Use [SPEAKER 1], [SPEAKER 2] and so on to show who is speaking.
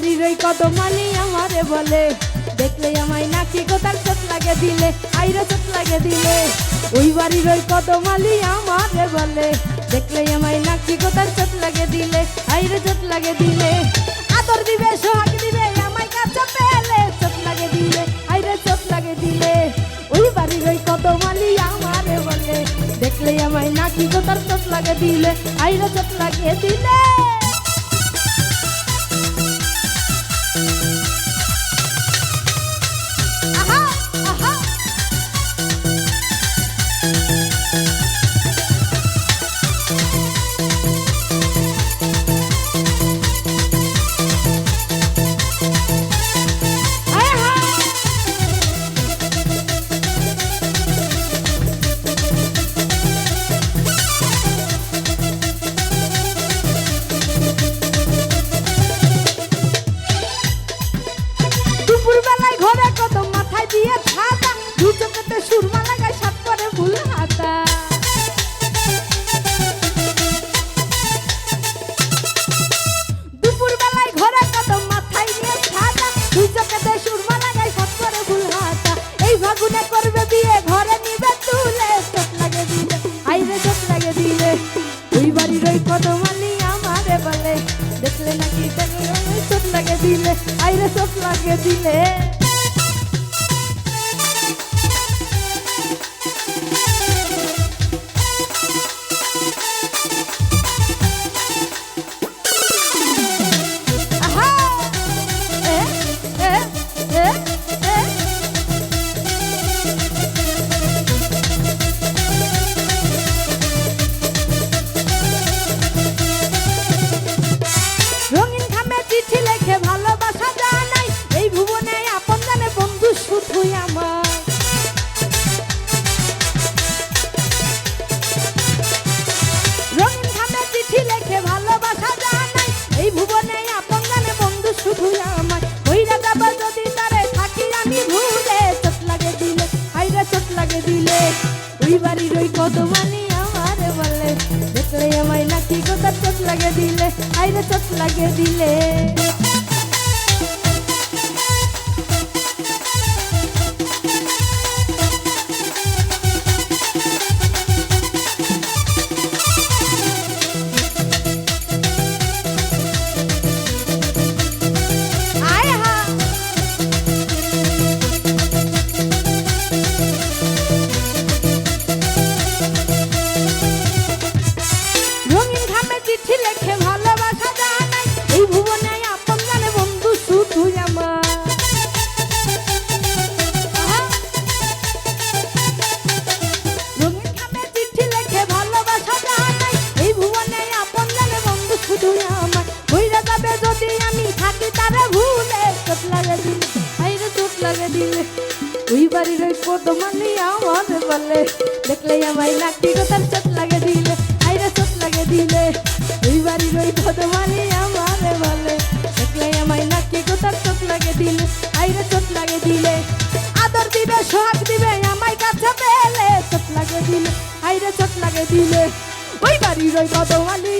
[SPEAKER 1] ওই কত মানি আমারে বলে, দেখলে আমায় নাকি কোথার চোট লাগে দিলে, আইরে চোট লাগে দিলে। ওই বাড়ির ওই কত মালি আমারে বলে, দেখলে আমায় নাকি কোথার চোট লাগে দিলে, আইরে চোট লাগে দিলে। আদর দিবে, সোহাগ দিবে, আমায় কাছে পেলে চোট লাগে দিলে, আইরে চোট লাগে দিলে। ওই বাড়ির ওই কত মালি আমারে বলে, দেখলে আমায় নাকি কোথার চোট লাগে দিলে, আইরে চোট লাগে দিলে। Thank you. কত মাথায় দিয়ে দু করে দুপুর ঘরে কত মাথায় দিয়ে ছাতা দুই চোখেতে সুরমা লাগায় সাত করে ফুল হাতা। এই ঘরে নিবে তুলে। লাগে দিলে, আইরে চোখ লাগে দিলে। আমারে বলে। দেখলে লাগে দিলে লাগে দিলে। বাড়ির ওই কদমানি আমারে বলে দেখলে আমায় নাকি কোথার চোট লাগে দিলে হাইরা চোট লাগে দিলে দিলে ওই বাড়ির ওই কত মানি আমার বলে। দেখলে আমায় নাকি কোথার চোট লাগে দিলে, আইরে চোট লাগে দিলে। ওই বাড়ির ওই কত মানি আমার বলে। দেখলে আমায় নাকি কোথার চোট লাগে দিলে, আইরে চোট লাগে দিলে। আদর দিবে, সোহাগ দিবে, আমায় কাছে পেলে চোট লাগে দিলে, আইরে চোট লাগে দিলে। ওই বাড়ির ওই কত মানি